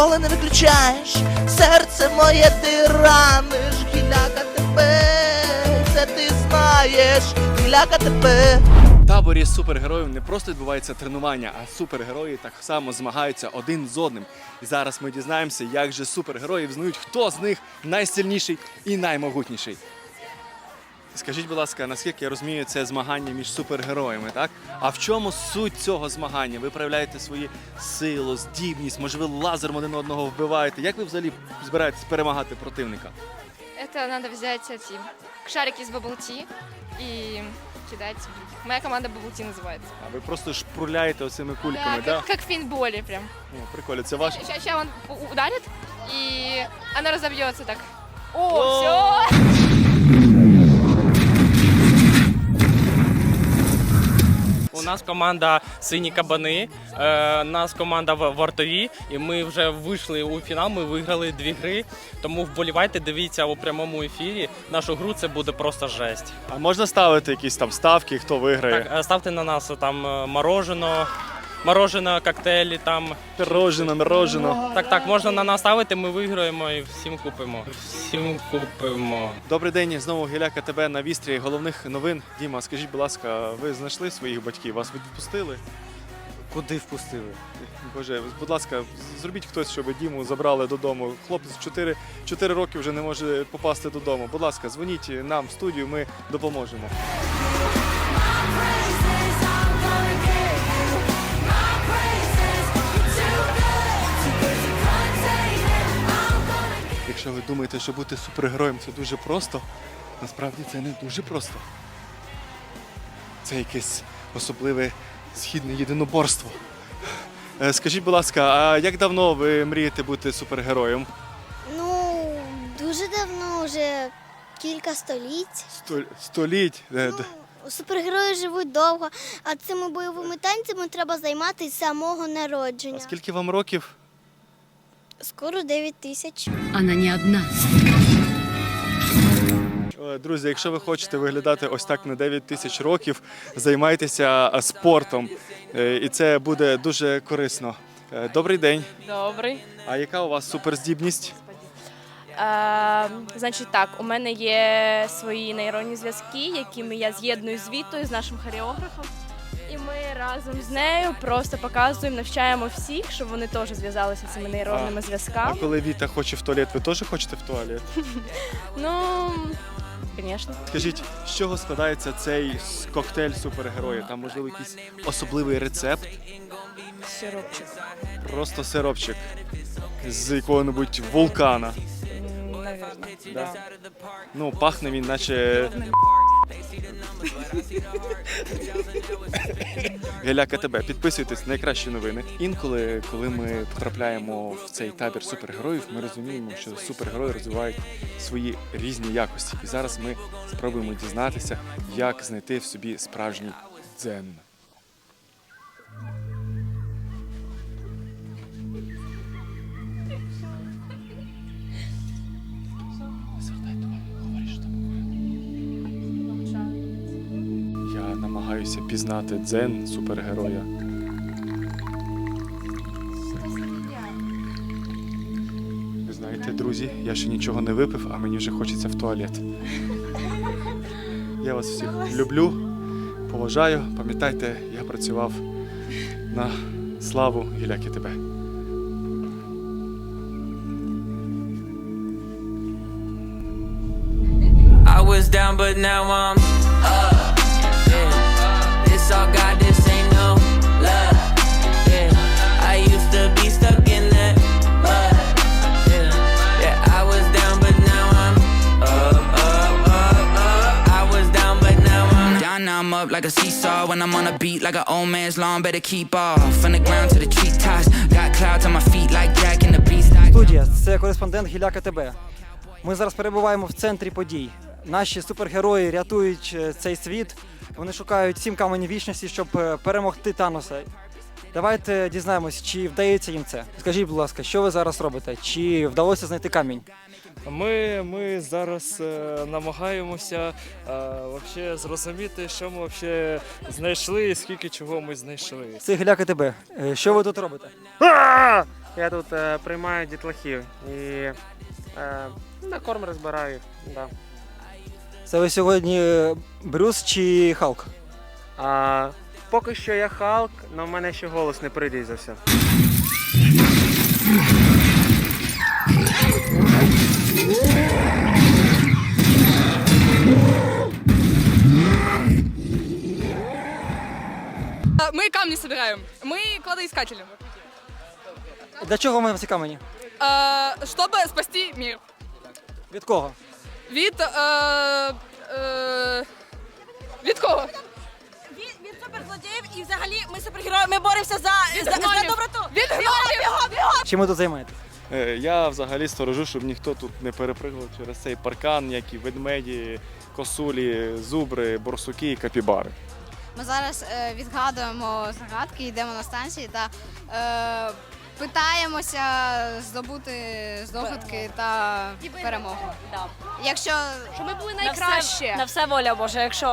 ніколи не виключаєш. Серце моє ти раниш, гіляка тебе, це ти знаєш, гіляка тебе. В таборі супергероїв не просто відбувається тренування, а супергерої так само змагаються один з одним. І зараз ми дізнаємося, як же супергероїв знають, хто з них найсильніший і наймогутніший. Скажіть, будь ласка, наскільки я розумію, це змагання між супергероями, так? А в чому суть цього змагання? Ви проявляєте свої силу, здібність, може ви лазером один одного вбиваєте. Як ви взагалі збираєтесь перемагати противника? Это надо взять эти шарики из Bubble Tea и кидать в других. Моя команда Bubble Tea называется. А ви просто шпурляєте оцими кульками, да, так? как, как в пейнтболе прям. О, прикольно, це ваш. Сейчас он у- ударит, и она разобьется так. О, О! все! Нас команда сині кабани, е, нас команда вартові, і ми вже вийшли у фінал. Ми виграли дві гри. Тому вболівайте, дивіться у прямому ефірі. Нашу гру це буде просто жесть. А можна ставити якісь там ставки, хто виграє? Так, е, ставте на нас там е, морожено, морожено, коктейлі там. Пирожено, морожено. Так, так, можна на нас ставити, ми виграємо і всім купимо. Всім купимо. Добрий день, знову Гіляка тебе на вістрі головних новин. Діма, скажіть, будь ласка, ви знайшли своїх батьків? Вас відпустили? Куди впустили? Боже, будь ласка, зробіть хтось, щоб Діму забрали додому. Хлопець 4, 4 роки вже не може попасти додому. Будь ласка, дзвоніть нам в студію, ми допоможемо. Ви думаєте, що бути супергероєм це дуже просто, насправді це не дуже просто. Це якесь особливе східне єдиноборство. Е, Скажіть, будь ласка, а як давно ви мрієте бути супергероєм? Ну, дуже давно, вже кілька століть. Сто- Століть. Е, Ну, супергерої живуть довго, а цими бойовими танцями треба займатися з самого А народження. скільки вам років? Скоро 9 тисяч. Она не одна. Е, Друзі, якщо ви хочете виглядати ось так на 9 тисяч років, займайтеся е, спортом. Е, І це буде дуже корисно. Добрий день. Добрий. А яка у вас суперздібність? Е, значить так, у мене є свої нейронні зв'язки, якими я з'єдную з Вітою, з нашим хореографом. Разом з нею просто показуємо, навчаємо всіх, щоб вони теж зв'язалися цими нейронними А зв'язками. коли Віта хоче в туалет, ви теж хочете в туалет? Ну, звісно. Скажіть, з чого складається цей коктейль супергероя? Там можливо якийсь особливий рецепт, Сиропчик. просто сиропчик з якого-небудь вулкана. Навірно. Да. Ну, пахне він, наче. Геляка тебе, підписуйтесь найкращі новини. Інколи, коли ми потрапляємо в цей табір супергероїв, ми розуміємо, що супергерої розвивають свої різні якості. І зараз ми спробуємо дізнатися, як знайти в собі справжній дзен. Намагаюся пізнати дзен супергероя. Ви знаєте, друзі, я ще нічого не випив, а мені вже хочеться в туалет. Я вас всіх люблю, поважаю. Пам'ятайте, я працював на славу Гіляки тебе. I was down, but now I'm like a seesaw. When I'm on a beat, like an old man's lawn, better keep off. From the ground to the treetops. Got clouds on my feet, like Jack in the beanstalk. Студія, це кореспондент Гіляка ТБ. Ми зараз перебуваємо в центрі подій. Наші супергерої рятують е, цей світ. Вони шукають сім каменів вічності, щоб е, перемогти Таноса. Давайте дізнаємось, чи вдається їм це. Скажіть, будь ласка, що ви зараз робите? Чи вдалося знайти камінь? Ми, ми зараз е, намагаємося е, вообще зрозуміти, що ми вообще знайшли і скільки чого ми знайшли. Це Гіляка ТБ. Е, Що ви тут робите? Я тут е, приймаю дітлахів і е, на корм розбираю. їх, Да. Це ви сьогодні е, Брюс чи Халк? А, поки що я Халк, але в мене ще голос не прирізався. Ми камні збираємо. Ми кладоіскателі. Для чого ми в ці камені? Щоб спасти мир. Від кого? Від... Від кого? Від, від суперзлодіїв і взагалі ми супергерої, ми боремося за, за, гномів. доброту. Від гномів! Чим ви тут займаєтесь? Е, Я взагалі сторожу, щоб ніхто тут не перепригував через цей паркан, як і ведмеді, косулі, зубри, борсуки і капібари. Ми зараз е, відгадуємо загадки, йдемо на станції та е, питаємося здобути здобутки та перемогу. Якщо Щоб ми були найкраще. На все воля Божа, якщо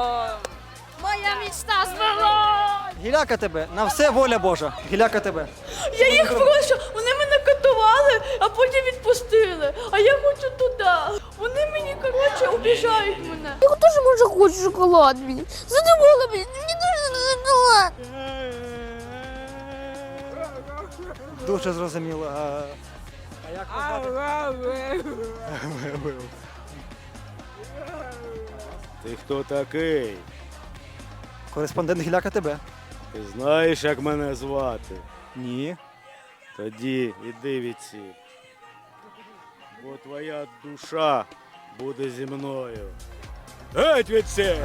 моя мечта збила! Гіляка тебе, на все воля Божа. Гіляка тебе. Я їх прошу, вони мене катували, а потім відпустили. А я хочу туди. Вони мені коротше обіжають мене. Я теж може хочу шоколад мені. Задумала мені, Дуже зрозуміло. А, а як звати? Ти хто такий? Кореспондент Гіляка тебе. Ти знаєш, як мене звати? Ні. Тоді іди відсі. Бо твоя душа буде зі мною. Геть відсі!